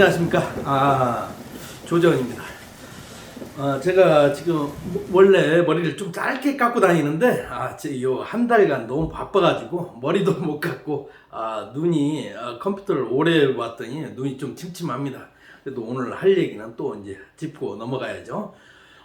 안녕하십니까. 아, 조정입니다. 어, 제가 지금 원래 머리를 좀 짧게 깎고 다니는데, 아, 요한 달간 너무 바빠가지고, 머리도 못 깎고, 아, 눈이, 어, 컴퓨터를 오래 봤더니 눈이 좀 침침합니다. 그래도 오늘 할 얘기는 또 이제 짚고 넘어가야죠.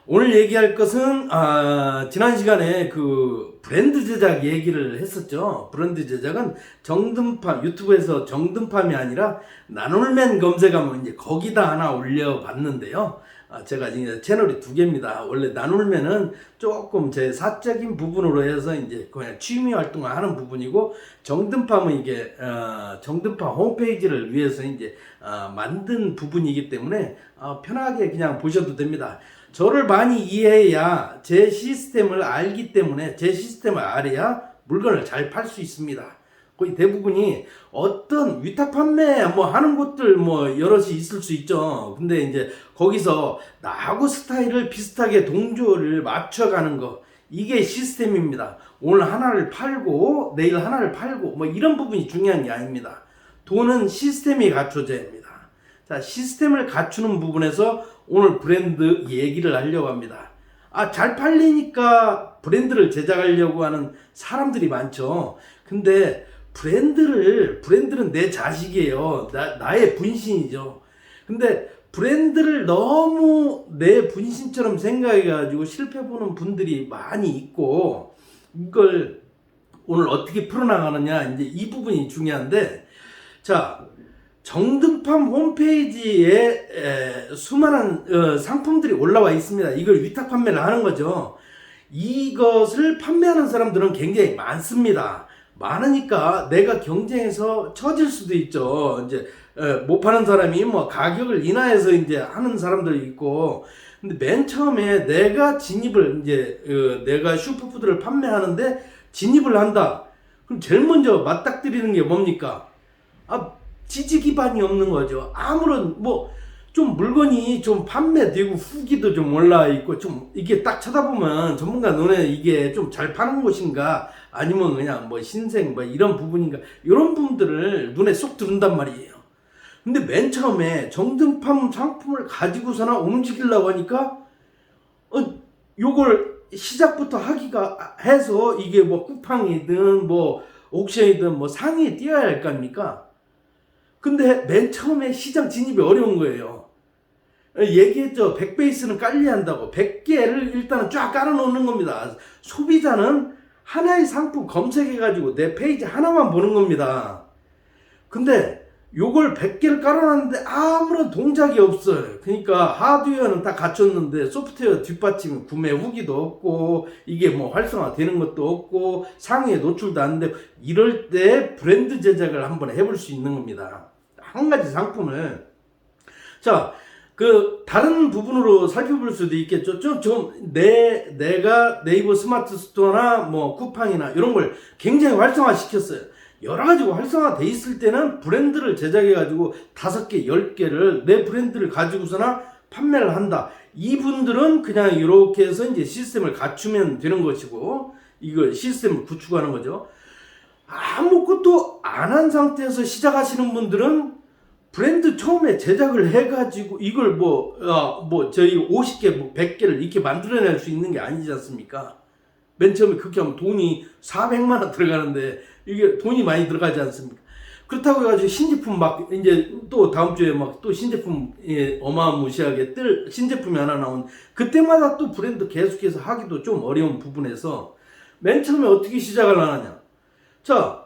오늘 얘기할 것은 아, 지난 시간에 그 브랜드 제작 얘기를 했었죠. 브랜드 제작은 정든팜 유튜브에서 정든팜이 아니라 나눌맨 검색하면 이제 거기다 하나 올려봤는데요. 아, 제가 이제 채널이 두 개입니다. 원래 나눌맨은 조금 제 사적인 부분으로 해서 이제 그냥 취미 활동을 하는 부분이고 정든팜은 이게 어, 정든팜 홈페이지를 위해서 이제 어, 만든 부분이기 때문에 어, 편하게 그냥 보셔도 됩니다. 저를 많이 이해해야 제 시스템을 알기 때문에 제 시스템을 알아야 물건을 잘 팔 수 있습니다. 거의 대부분이 어떤 위탁 판매 뭐 하는 곳들 뭐 여럿이 있을 수 있죠. 근데 이제 거기서 나하고 스타일을 비슷하게 동조를 맞춰가는 거 이게 시스템입니다. 오늘 하나를 팔고 내일 하나를 팔고 뭐 이런 부분이 중요한 게 아닙니다. 돈은 시스템이 갖춰져야 합니다. 자, 시스템을 갖추는 부분에서 오늘 브랜드 얘기를 하려고 합니다. 아, 잘 팔리니까 브랜드를 제작하려고 하는 사람들이 많죠. 근데 브랜드를, 브랜드는 내 자식이에요. 나, 나의 분신이죠. 근데 브랜드를 너무 내 분신처럼 생각해가지고 실패보는 분들이 많이 있고, 이걸 오늘 어떻게 풀어나가느냐, 이제 이 부분이 중요한데, 자, 정등팜 홈페이지에 에, 수많은 어, 상품들이 올라와 있습니다. 이걸 위탁 판매를 하는 거죠. 이것을 판매하는 사람들은 굉장히 많습니다. 많으니까 내가 경쟁에서 처질 수도 있죠. 이제 에, 못 파는 사람이 뭐 가격을 인하해서 이제 하는 사람들이 있고, 근데 맨 처음에 내가 진입을 이제 어, 내가 슈퍼푸드를 판매하는데 진입을 한다. 그럼 제일 먼저 맞닥뜨리는 게 뭡니까? 아 지지 기반이 없는 거죠. 아무런 뭐 좀 물건이 좀 판매되고 후기도 좀 올라 있고 좀 이게 딱 쳐다보면 전문가 눈에 이게 좀 잘 파는 곳인가 아니면 그냥 뭐 신생 뭐 이런 부분인가 이런 부분들을 눈에 쏙 들은단 말이에요. 근데 맨 처음에 정등팜 상품을 가지고서나 움직이려고 하니까 어 요걸 시작부터 하기가 해서 이게 뭐 쿠팡이든 뭐 옥션이든 뭐 상위에 뛰어야 할거 아닙니까? 근데 맨 처음에 시장 진입이 어려운 거예요. 얘기했죠. 100베이스는 깔려야 한다고. 100개를 일단은 쫙 깔아놓는 겁니다. 소비자는 하나의 상품 검색해가지고 내 페이지 하나만 보는 겁니다. 근데 요걸 100개를 깔아놨는데 아무런 동작이 없어요. 그러니까 하드웨어는 다 갖췄는데 소프트웨어 뒷받침 구매 후기도 없고 이게 뭐 활성화 되는 것도 없고 상위에 노출도 안 되고 이럴 때 브랜드 제작을 한번 해볼 수 있는 겁니다. 한 가지 상품을 자, 그 다른 부분으로 살펴볼 수도 있겠죠. 좀 좀 내 내가 네이버 스마트 스토어나 뭐 쿠팡이나 이런 걸 굉장히 활성화 시켰어요. 여러 가지가 활성화 돼 있을 때는 브랜드를 제작해 가지고 다섯 개, 열 개를 내 브랜드를 가지고서나 판매를 한다. 이분들은 그냥 이렇게 해서 이제 시스템을 갖추면 되는 것이고 이걸 시스템을 구축하는 거죠. 아무것도 안 한 상태에서 시작하시는 분들은 브랜드 처음에 제작을 해가지고 이걸 뭐, 어, 뭐, 저희 50개, 뭐 100개를 이렇게 만들어낼 수 있는 게 아니지 않습니까? 맨 처음에 그렇게 하면 돈이 400만 원 들어가는데 이게 돈이 많이 들어가지 않습니까? 그렇다고 해가지고 신제품 막 이제 또 다음 주에 막 또 신제품 예, 어마무시하게 뜰 신제품이 하나 나온 그때마다 또 브랜드 계속해서 하기도 좀 어려운 부분에서 맨 처음에 어떻게 시작을 하느냐? 자,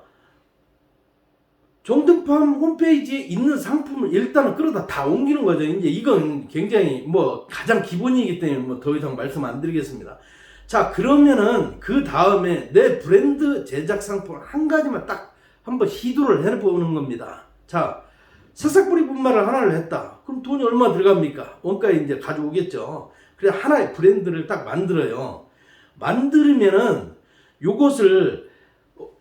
정등팜 홈페이지에 있는 상품을 일단은 끌어다 다 옮기는 거죠. 이제 이건 굉장히 뭐 가장 기본이기 때문에 뭐 더 이상 말씀 안 드리겠습니다. 자, 그러면은 그 다음에 내 브랜드 제작 상품 한 가지만 딱 한번 시도를 해보는 겁니다. 자, 새싹뿌리 분말을 하나를 했다. 그럼 돈이 얼마 들어갑니까? 원가에 이제 가져오겠죠. 그래 하나의 브랜드를 딱 만들어요. 만들면은 요것을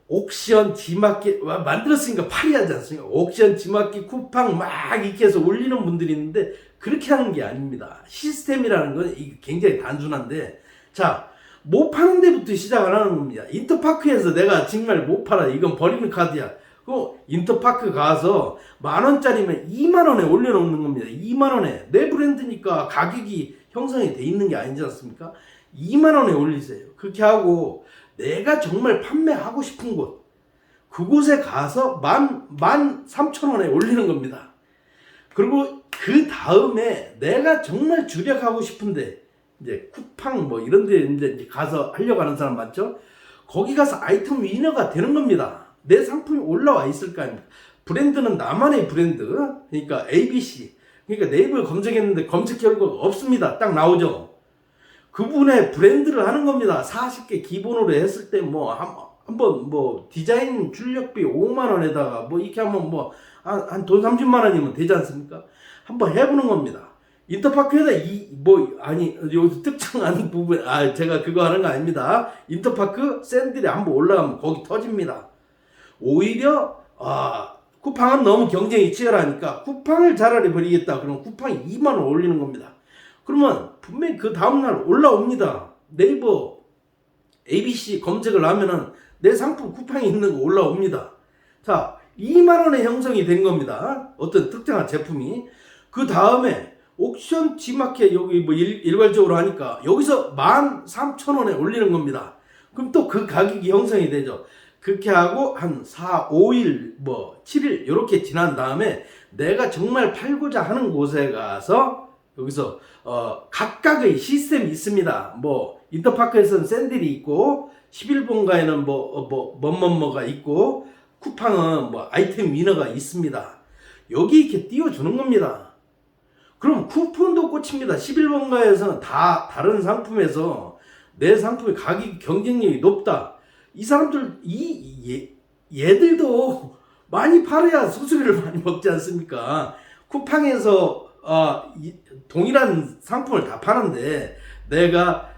옥션, 지마켓 만들었으니까 팔이 하지 않습니까? 옥션, 지마켓, 쿠팡 막 이렇게 해서 올리는 분들이 있는데 그렇게 하는 게 아닙니다. 시스템이라는 건 굉장히 단순한데 자, 못 파는 데부터 시작을 하는 겁니다. 인터파크에서 내가 정말 못 팔아. 이건 버리는 카드야. 그 인터파크 가서 만 원짜리면 2만 원에 올려놓는 겁니다. 2만 원에 내 브랜드니까 가격이 형성이 돼 있는 게 아니지 않습니까? 2만 원에 올리세요. 그렇게 하고 내가 정말 판매하고 싶은 곳 그곳에 가서 만, 만 삼천 원에 올리는 겁니다. 그리고 그 다음에 내가 정말 주력하고 싶은데 이제 쿠팡 뭐 이런 데 이제 가서 하려고 하는 사람 많죠? 거기 가서 아이템 위너가 되는 겁니다. 내 상품이 올라와 있을 거 아닙니까? 브랜드는 나만의 브랜드. 그러니까 ABC. 그러니까 네이버에 검색했는데 검색 결과가 없습니다. 딱 나오죠. 그분의 브랜드를 하는 겁니다. 40개 기본으로 했을 때 뭐 한번 뭐 디자인 출력비 5만 원에다가 뭐 이렇게 하면 뭐한돈 30만 원이면 되지 않습니까? 한번 해보는 겁니다. 인터파크에다 이 뭐 아니 여기서 특정한 부분 아 제가 그거 하는 거 아닙니다. 인터파크 샌들이 한번 올라가면 거기 터집니다. 오히려 아 쿠팡은 너무 경쟁이 치열하니까 쿠팡을 차라리 버리겠다. 그러면 쿠팡이 2만 원 올리는 겁니다. 그러면 분명히 그 다음날 올라옵니다. 네이버 ABC 검색을 하면은 내 상품 쿠팡에 있는 거 올라옵니다. 자, 2만 원의 형성이 된 겁니다. 어떤 특정한 제품이. 그 다음에 옥션 G마켓 여기 뭐 일, 일괄적으로 하니까 여기서 13,000원에 올리는 겁니다. 그럼 또 그 가격이 형성이 되죠. 그렇게 하고 한 4, 5일, 뭐 7일 이렇게 지난 다음에 내가 정말 팔고자 하는 곳에 가서 여기서 어 각각의 시스템이 있습니다. 뭐 인터파크에서는 샌들이 있고 11번가에는 뭐뭐 뭐뭐뭐가 있고 쿠팡은 뭐 아이템 위너가 있습니다. 여기 이렇게 띄워주는 겁니다. 그럼 쿠폰도 꽂힙니다. 11번가에서는 다 다른 상품에서 내 상품의 가격 경쟁력이 높다. 이 사람들 이 얘, 얘들도 많이 팔아야 수수료를 많이 먹지 않습니까? 쿠팡에서 어, 이, 동일한 상품을 다 파는데 내가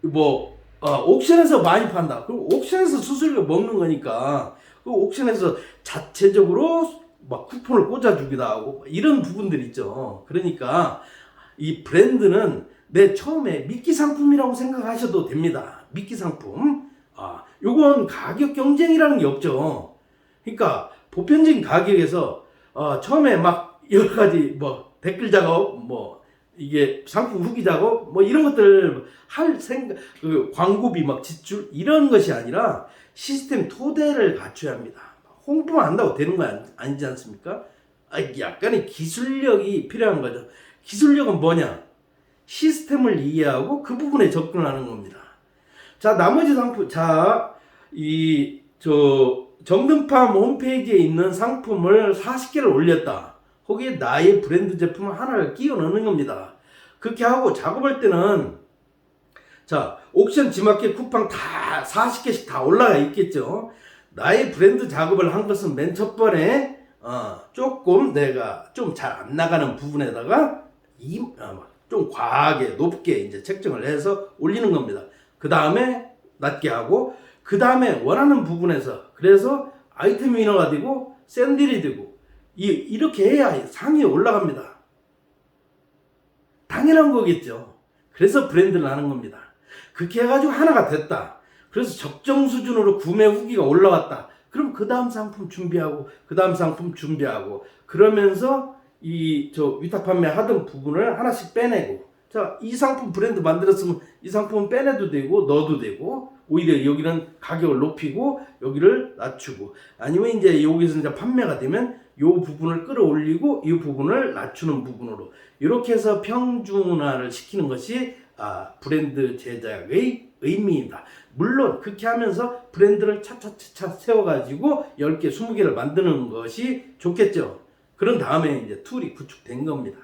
뭐 어, 옥션에서 많이 판다. 그럼 옥션에서 수수료 먹는 거니까 그 옥션에서 자체적으로 막 쿠폰을 꽂아주기도 하고 이런 부분들 있죠. 그러니까 이 브랜드는 내 처음에 미끼 상품이라고 생각하셔도 됩니다. 미끼 상품. 아, 요건 가격 경쟁이라는 게 없죠. 그러니까 보편적인 가격에서 어, 처음에 막 여러 가지 뭐 댓글 작업 뭐 이게 상품 후기 작업 뭐 이런 것들 할 생각 그 광고비 막 지출 이런 것이 아니라 시스템 토대를 갖춰야 합니다. 홍보만 한다고 되는 거 아니- 아니지 않습니까? 아, 약간의 기술력이 필요한 거죠. 기술력은 뭐냐? 시스템을 이해하고 그 부분에 접근하는 겁니다. 자, 나머지 상품, 자, 이, 저, 정든팜 홈페이지에 있는 상품을 40개를 올렸다. 거기에 나의 브랜드 제품 하나를 끼워 넣는 겁니다. 그렇게 하고 작업할 때는, 자, 옥션 지마켓 쿠팡 다 40개씩 다 올라가 있겠죠. 나의 브랜드 작업을 한 것은 맨 첫 번에, 어, 조금 내가 좀 잘 안 나가는 부분에다가 이, 어, 좀 과하게 높게 이제 책정을 해서 올리는 겁니다. 그 다음에 낮게 하고 그 다음에 원하는 부분에서 그래서 아이템 위너가 되고 샌들이 되고 이, 이렇게 해야 상위에 올라갑니다. 당연한 거겠죠. 그래서 브랜드를 하는 겁니다. 그렇게 해가지고 하나가 됐다. 그래서 적정 수준으로 구매 후기가 올라왔다. 그럼 그 다음 상품 준비하고 그 다음 상품 준비하고 그러면서 이 저 위탁 판매 하던 부분을 하나씩 빼내고 자 이 상품 브랜드 만들었으면 이 상품은 빼내도 되고 넣어도 되고 오히려 여기는 가격을 높이고 여기를 낮추고 아니면 이제 여기서 이제 판매가 되면 요 부분을 끌어올리고 이 부분을 낮추는 부분으로 이렇게 해서 평준화를 시키는 것이 아, 브랜드 제작의 의미입니다. 물론 그렇게 하면서 브랜드를 차차차차 세워가지고 10개, 20개를 만드는 것이 좋겠죠. 그런 다음에 이제 툴이 구축된 겁니다.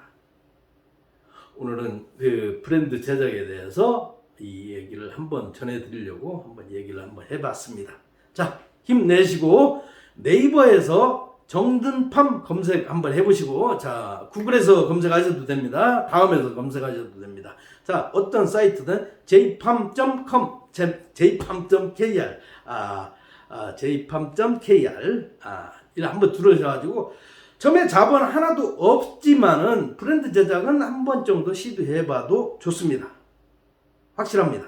오늘은 그 브랜드 제작에 대해서 이 얘기를 한번 전해드리려고 한번 얘기를 한번 해봤습니다. 자, 힘내시고 네이버에서 정든팜 검색 한번 해보시고 자 구글에서 검색하셔도 됩니다. 다음에서 검색하셔도 됩니다. 자 어떤 사이트든 jpam.com, jpam.kr 아, 아 jpam.kr 아 이를 한번 들으셔가지고 처음에 자본 하나도 없지만은 브랜드 제작은 한 번 정도 시도해봐도 좋습니다. 확실합니다.